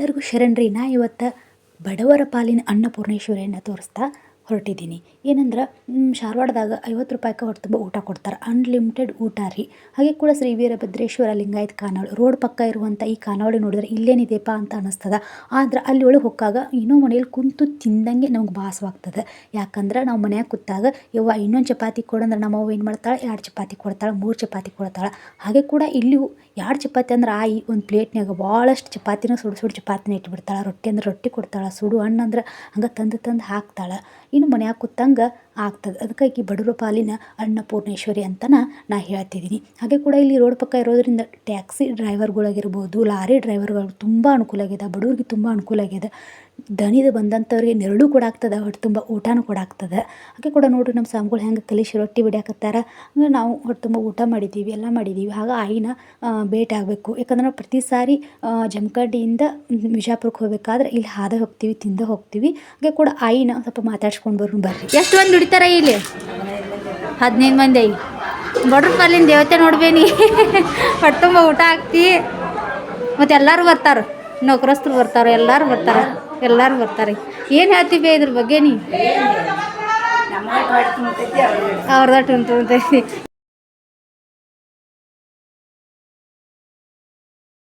ಎಲ್ಲರಿಗೂ ಶರಣ್ರಿ ನಾ ಇವತ್ತು ಬಡವರ ಪಾಲಿನ ಅನ್ನಪೂರ್ಣೇಶ್ವರಿಯನ್ನು ತೋರಿಸ್ತಾ ಹೊರಟಿದ್ದೀನಿ. ಏನಂದ್ರೆ ಶಾರವಾಡದಾಗ ಐವತ್ತು ರೂಪಾಯಿಗೆ ಹೊಟ್ಟೆ ತುಂಬ ಊಟ ಕೊಡ್ತಾರೆ. ಅನ್ಲಿಮಿಟೆಡ್ ಊಟ ರೀ. ಹಾಗೆ ಕೂಡ ಶ್ರೀ ವೀರಭದ್ರೇಶ್ವರ ಲಿಂಗಾಯತ್ ಖಾನಾವಳಿ ರೋಡ್ ಪಕ್ಕ ಇರುವಂಥ ಈ ಖಾನಾವಳಿ ನೋಡಿದ್ರೆ ಇಲ್ಲೇನಿದೆಯಪ್ಪ ಅಂತ ಅನ್ನಿಸ್ತದ. ಆದ್ರೆ ಅಲ್ಲಿ ಒಳಗೆ ಹೊಕ್ಕಾಗ ಇನ್ನೂ ಮನೆಯಲ್ಲಿ ಕುಂತು ತಿಂದಂಗೆ ನಮ್ಗೆ ಭಾಸವಾಗ್ತದೆ. ಯಾಕಂದ್ರೆ ನಾವು ಮನ್ಯಾಗ ಕೂತಾಗ, ಯವ್ವ, ಇನ್ನೊಂದು ಚಪಾತಿ ಕೊಡಂದ್ರೆ ನಮ್ಮವ್ವ ಏನು ಮಾಡ್ತಾಳೆ? ಎರಡು ಚಪಾತಿ ಕೊಡ್ತಾಳೆ, ಮೂರು ಚಪಾತಿ ಕೊಡ್ತಾಳೆ. ಹಾಗೆ ಕೂಡ ಇಲ್ಲಿಯೂ ಎರಡು ಚಪಾತಿ ಅಂದ್ರೆ ಆಯಿ ಒಂದು ಪ್ಲೇಟ್ನಾಗ ಭಾಳಷ್ಟು ಚಪಾತಿನ ಸುಡು ಸುಡು ಚಪಾತಿನ ಇಟ್ಬಿಡ್ತಾಳೆ. ರೊಟ್ಟಿ ಅಂದ್ರೆ ರೊಟ್ಟಿ ಕೊಡ್ತಾಳೆ, ಸುಡು ಹಣ್ಣು ಅಂದ್ರೆ ಹಂಗೆ ತಂದು ತಂದು ಹಾಕ್ತಾಳೆ. ಇನ್ನು ಮನ್ಯಾಗ ಕೂತಂಗೆ ಆಗ್ತದೆ. ಅದಕ್ಕಾಗಿ ಬಡವರ ಪಾಲಿನ ಅನ್ನಪೂರ್ಣೇಶ್ವರಿ ಅಂತನ ನಾ ಹೇಳ್ತಿದ್ದೀನಿ. ಹಾಗೆ ಕೂಡ ಇಲ್ಲಿ ರೋಡ್ ಪಕ್ಕ ಇರೋದ್ರಿಂದ ಟ್ಯಾಕ್ಸಿ ಡ್ರೈವರ್ಗಳಾಗಿರ್ಬೋದು, ಲಾರಿ ಡ್ರೈವರ್ಗಳು ತುಂಬ ಅನುಕೂಲ ಆಗಿದೆ ಬಡವ್ರಿಗೆ ತುಂಬ ಅನುಕೂಲ ಆಗಿದೆ ದಣಿದ ಬಂದಂಥವ್ರಿಗೆ ನೆರಳು ಕೂಡ ಆಗ್ತದೆ ಹೊಟ್ಟೆ ತುಂಬ ಊಟನೂ ಕೂಡ ಆಗ್ತದೆ. ಹಾಗೆ ಕೂಡ ನೋಡಿರಿ ನಮ್ಮ ಸ್ವಾಮಿಗಳು ಹೆಂಗೆ ಕಲಿಸಿ ರೊಟ್ಟಿ ಬಿಡ್ಯಾಕತ್ತಾರ. ಹಂಗೆ ನಾವು ಹೊಟ್ಟೆ ತುಂಬ ಊಟ ಮಾಡಿದ್ದೀವಿ ಎಲ್ಲ ಮಾಡಿದ್ದೀವಿ ಹಾಗೆ ಆಯಿನ ಭೇಟಿ ಆಗಬೇಕು. ಯಾಕಂದ್ರೆ ನಾವು ಪ್ರತಿ ಸಾರಿ ಜಮಖಂಡಿಯಿಂದ ವಿಜಾಪುರಕ್ಕೆ ಹೋಗ್ಬೇಕಾದ್ರೆ ಇಲ್ಲಿ ಹಾದ ಹೋಗ್ತೀವಿ, ತಿಂದ ಹೋಗ್ತೀವಿ. ಹಾಗೆ ಕೂಡ ಆಯಿನ ಸ್ವಲ್ಪ ಮಾತಾಡ್ಸ್ಕೊಂಡು ಬರೋಣ ಬರ್ರಿ. ಎಷ್ಟು ಮಂದಿ ದುಡಿತಾರ ಇಲ್ಲಿ? ಹದಿನೈದು ಮಂದಿ. ಬಡ್ರ ಪಾಲಿನ ದೇವತೆ ನೋಡ್ಬೇನಿ. ತುಂಬ ಊಟ ಹಾಕ್ತಿ. ಮತ್ತು ಎಲ್ಲರೂ ಬರ್ತಾರೆ. ನೌಕರಸ್ಥರು ಬರ್ತಾರೆ ಎಲ್ಲರೂ ಬರ್ತಾರೆ ಎಲ್ಲರೂ ಬರ್ತಾರೆ. ಏನು ಹೇಳ್ತೀವಿ ಇದ್ರ ಬಗ್ಗೆ ನೀ? ಅವ್ರದ್ದು ಉಂಟು